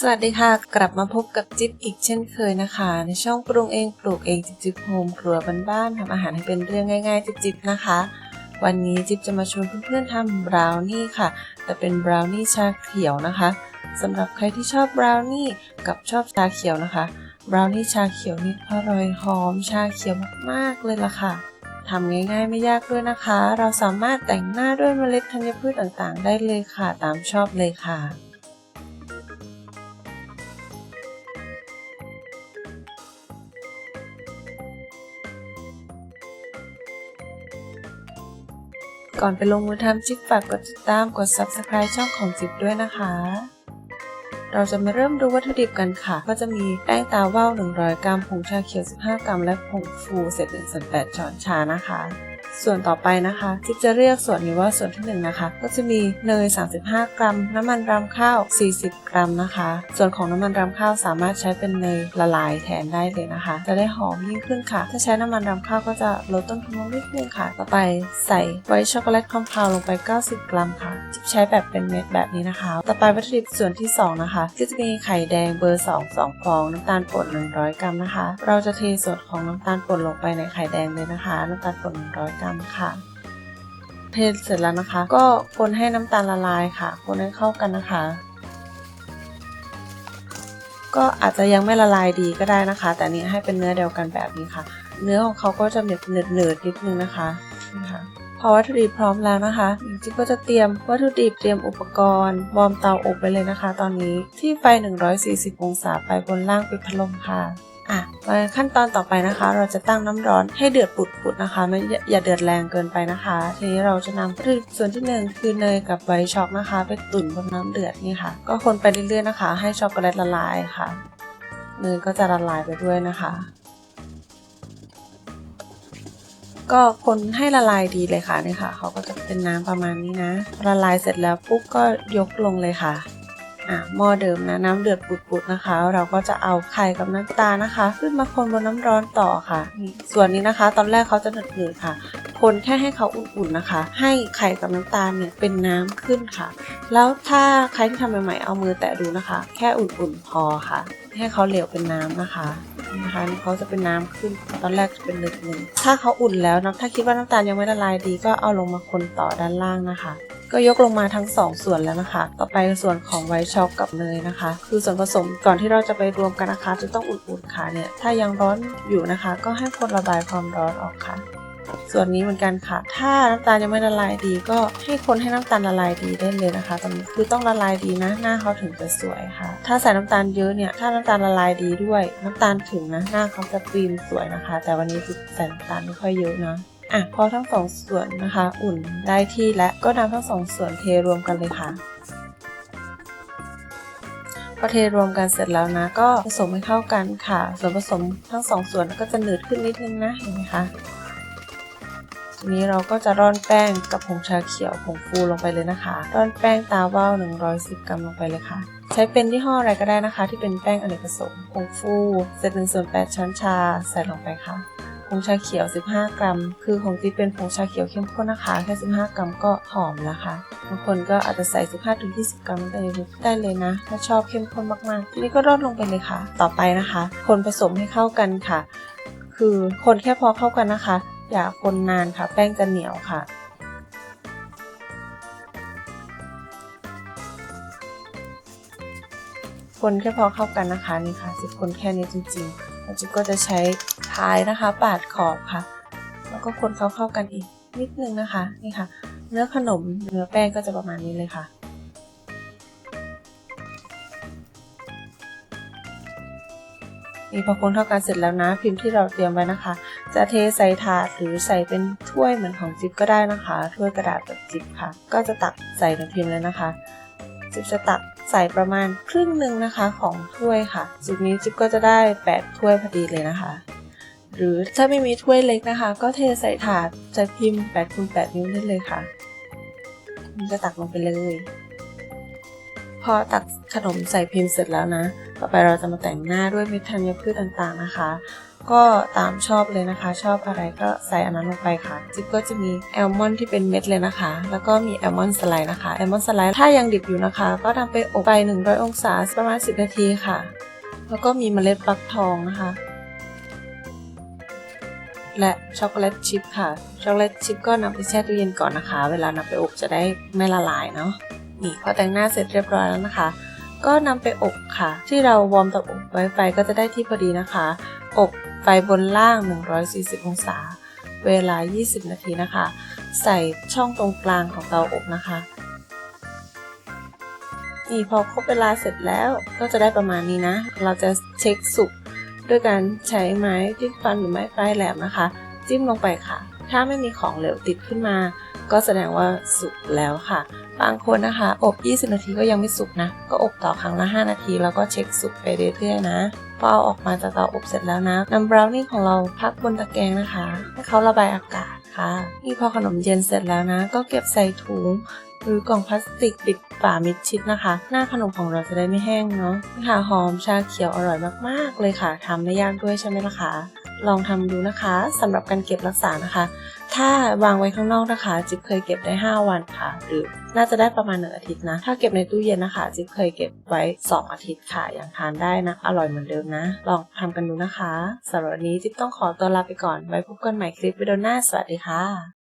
สวัสดีค่ะ กลับมาพบกับจิ๊บอีกเช่นเคยนะคะ ในช่องปรุงเองปลูกเองจิ๊บจิ๊บโฮมครัวบ้านๆทำอาหารให้เป็นเรื่องง่ายๆ จิ๊บๆนะคะ วันนี้จิ๊บจะมาชวนเพื่อนๆทำบราวนี่ค่ะ แต่เป็นบราวนี่ชาเขียวนะคะสำหรับใครที่ชอบบราวนี่กับชอบชาเขียวนะคะบราวนี่ชาเขียวนี่อร่อยหอมชาเขียวมากๆเลยล่ะค่ะทำง่ายๆไม่ยากด้วยนะคะ เราสามารถแต่งหน้าด้วยเมล็ดธัญพืชต่างๆ ได้เลยค่ะ ตามชอบเลยค่ะ ก่อนไปลงมือทำจิ๊กฝากกดติดตามกด subscribe ช่องของจิ๊บด้วยนะคะ เราจะมาเริ่มดูวัตถุดิบกันค่ะ ก็จะมีแป้งตาว่าว 100 กรัม ผงชาเขียว 15 กรัม และผงฟูเศษ1ส่วน8ช้อนชานะคะ ส่วนต่อไปนะคะจิ๊บจะเรียกส่วนนี้ว่าส่วนที่1นะคะก็จะมีเนย 35 กรัม น้ำมันรำข้าว 40 กรัมนะคะ ส่วนของน้ำมันรำข้าวสามารถใช้เป็นเนยละลายแทนได้เลยนะคะ จะได้หอมยิ่งขึ้นค่ะ ถ้าใช้น้ำมันรำข้าวก็จะลดต้นทุนลงนิดนึงค่ะ ต่อไปใส่ไวท์ช็อกโกแลตคอมเพลลงไป 90 กรัมค่ะจิ๊บใช้แบบเป็นเม็ดแบบนี้นะคะ ต่อไปวัตถุดิบส่วนที่ 2 นะคะก็จะมีไข่แดงเบอร์ 2 2ฟองน้ำตาลป่น100 กรัมนะคะ เราจะเทส่วนของน้ำตาลป่นลงไปในไข่แดงเลยนะคะ น้ำตาลป่น100กรัมค่ะ เทเสร็จแล้วนะคะ ก็คนให้น้ำตาลละลายค่ะ คนให้เข้ากันนะคะ ก็อาจจะยังไม่ละลายดีก็ได้นะคะ แต่นี้ให้เป็นเนื้อเดียวกันแบบนี้ค่ะ เนื้อของเขาก็จะเหนืดเนืดเนืดนิดนึงนะคะนี่ค่ะพอวัตถุดิบพร้อมแล้วนะคะจิ๊บก็จะเตรียมวัตถุดิบเตรียมอุปกรณ์วอร์มเตาอบไปเลยนะคะ ตอนนี้ที่ไฟ 140 องศาไปบนล่างปิดพัดลมค่ะ อะมาขั้นตอนต่อไปนะคะ เราจะตั้งน้ำร้อนให้เดือดปุดๆนะคะไม่อย่าอย่าเดือดแรงเกินไปนะคะ ทีนี้เราจะนำวัตถุดิบส่วนที่หนึ่งคือเนยกับไวช็อกนะคะ ไปตุ๋นบนน้ำเดือดนี่ค่ะ ก็คนไปเรื่อยๆนะคะ ให้ช็อกโกแลตละลายค่ะเนยก็จะละลายไปด้วยนะคะ ก็คนให้ละลายดีเลยค่ะนี่ค่ะเขาก็จะเป็นน้ำประมาณนี้นะละลายเสร็จแล้วปุ๊บก็ยกลงเลยค่ะ หม้อเดิมนะน้ำเดือดปุดๆนะคะ เราก็จะเอาไข่กับน้ำตาลนะคะ ขึ้นมาคนบนน้ำร้อนต่อค่ะ ส่วนนี้นะคะ ตอนแรกเขาจะหนืดๆค่ะ คนแค่ให้เขาอุ่นๆนะคะ ให้ไข่กับน้ำตาลเนี่ยเป็นน้ำขึ้นค่ะ แล้วถ้าใครที่ทำใหม่ๆเอามือแตะดูนะคะ แค่อุ่นๆพอค่ะ ให้เขาเหลวเป็นน้ำนะคะนะคะเขาจะเป็นน้ำขึ้นตอนแรกจะเป็นหนึบๆถ้าเขาอุ่นแล้วนะถ้าคิดว่าน้ำตาลยังไม่ละลายดีก็เอาลงมาคนต่อด้านล่างนะคะ ก็ยกลงมาทั้ง 2 ส่วนแล้วนะคะ ต่อไปส่วนของไวท์ช็อกกับเนยนะคะ คือส่วนผสมก่อนที่เราจะไปรวมกันนะคะ จะต้องอุ่นๆค่ะเนี่ย ถ้ายังร้อนอยู่นะคะ ก็ให้คนระบายความร้อนออกค่ะ ส่วนนี้เหมือนกันค่ะ ถ้าน้ำตาลยังไม่ละลายดี ก็ให้คนให้น้ำตาลละลายดีได้เลยนะคะตอนนี้คือต้องละลายดีนะ หน้าเขาถึงจะสวยค่ะ ถ้าใส่น้ำตาลเยอะเนี่ย ถ้าน้ำตาลละลายดีด้วย น้ำตาลถึงนะ หน้าเขาจะปีนสวยนะคะ แต่วันนี้คือใส่น้ำตาลไม่ค่อยเยอะนะ อะพอทั้งสองส่วนนะคะ อุ่นได้ที่และก็นำทั้งสองส่วนเทรวมกันเลยค่ะพอเทรวมกันเสร็จแล้วนะ ก็ผสมให้เข้ากันค่ะ ส่วนผสมทั้งสองส่วนก็จะหนืดขึ้นนิดนึงนะเห็นไหมคะทีนี้เราก็จะร่อนแป้งกับผงชาเขียวผงฟูลงไปเลยนะคะ ร่อนแป้งตาว่าว110 กรัมลงไปเลยค่ะ ใช้เป็นยี่ห้ออะไรก็ได้นะคะ ที่เป็นแป้งอเนกประสงค์ผงฟูเศษ1ส่วน8ช้อนชาใส่ลงไปค่ะ ผงชาเขียว 15 กรัม คือของที่เป็นผงชาเขียวเข้มข้นนะคะ แค่ 15 กรัมก็หอมแล้วค่ะบางคนก็อาจจะใส่ 15-20 กรัมได้เลยได้เลยนะ ถ้าชอบเข้มข้นมากๆ ทีนี้ก็ร่อนลงไปเลยค่ะ ต่อไปนะคะ คนผสมให้เข้ากันค่ะ คือคนแค่พอเข้ากันนะคะ อย่าคนนานค่ะ แป้งจะเหนียวค่ะคนแค่พอเข้ากันนะคะนี่ค่ะสิบคนแค่นี้จริงๆ จิ๊บก็จะใช้พายนะคะ ปาดขอบค่ะ แล้วก็คนเขาเข้ากันอีกนิดนึงนะคะนี่ค่ะ เนื้อขนมเนื้อแป้งก็จะประมาณนี้เลยค่ะนี่พอคนเข้ากันเสร็จแล้วนะพิมพ์ที่เราเตรียมไว้นะคะ จะเทใส่ถาดหรือใส่เป็นถ้วยเหมือนของจิ๊บก็ได้นะคะ ถ้วยกระดาษแบบจิ๊บค่ะ ก็จะตักใส่ในพิมพ์เลยนะคะ จิ๊บจะตัก ใส่ประมาณครึ่งหนึ่งนะคะของถ้วยค่ะจุดนี้จิ๊บก็จะได้ 8 ถ้วยพอดีเลยนะคะ หรือถ้าไม่มีถ้วยเล็กนะคะ ก็เทใส่ถาดใส่พิมพ์8คูณ8นิ้วได้เลยค่ะมันจะตักลงไปเลย พอตักขนมใส่พิมพ์เสร็จแล้วนะ ต่อไปเราจะมาแต่งหน้าด้วยเม็ดธัญพืชต่างๆนะคะ ก็ตามชอบเลยนะคะ ชอบอะไรก็ใส่อันนั้นลงไปค่ะ จิ๊บก็จะมีแอลมอนที่เป็นเม็ดเลยนะคะ แล้วก็มีแอลมอนสไลด์นะคะแอลมอนสไลด์ถ้ายังดิบอยู่นะคะ ก็ทำไปอบไป 100 องศาประมาณ 10 นาทีค่ะ แล้วก็มีเมล็ดฟักทองนะคะ และช็อกโกแลตชิพค่ะ ช็อกโกแลตชิพก็นำไปแช่ตู้เย็นก่อนนะคะ เวลานำไปอบจะได้ไม่ละลายเนาะนี่พอแต่งหน้าเสร็จเรียบร้อยแล้วนะคะ ก็นำไปอบค่ะ ที่เราวอร์มเตาอบไว้ไฟก็จะได้ที่พอดีนะคะ อบ ไฟบนล่าง 140 องศา เวลา 20 นาทีนะคะ ใส่ช่องตรงกลางของเตาอบนะคะนี่พอครบเวลาเสร็จแล้วก็จะได้ประมาณนี้นะ เราจะเช็คสุกด้วยการใช้ไม้จิ้มฟันหรือไม้ปลายแหลมนะคะ จิ้มลงไปค่ะ ถ้าไม่มีของเหลวติดขึ้นมา ก็แสดงว่าสุกแล้วค่ะ บางคนนะคะ อบ 20 นาทีก็ยังไม่สุกนะ ก็อบต่อครั้งละ 5 นาที แล้วก็เช็คสุกไปเรื่อยๆนะ พอเอาออกมาจากเตาอบเสร็จแล้วนะนำบราวนี่ของเราพักบนตะแกรงนะคะ ให้เขาระบายอากาศค่ะนี่พอขนมเย็นเสร็จแล้วนะ ก็เก็บใส่ถุงหรือกล่องพลาสติกปิดฝามิดชิดนะคะ หน้าขนมของเราจะได้ไม่แห้งเนาะค่ะหอมชาเขียวอร่อยมากๆเลยค่ะทำไม่ยากด้วยใช่ไหมล่ะคะลองทำดูนะคะสำหรับการเก็บรักษานะคะ ถ้าวางไว้ข้างนอกนะคะ จิ๊บเคยเก็บได้ 5 วันค่ะ หรือน่าจะได้ประมาณหนึ่งอาทิตย์นะ ถ้าเก็บในตู้เย็นนะคะ จิ๊บเคยเก็บไว้ 2 อาทิตย์ค่ะ ยังทานได้นะ อร่อยเหมือนเดิมนะ ลองทำกันดูนะคะสำหรับวันนี้จิ๊บต้องขอตัวลาไปก่อน ไว้พบกันใหม่คลิปวิดีโอหน้า สวัสดีค่ะ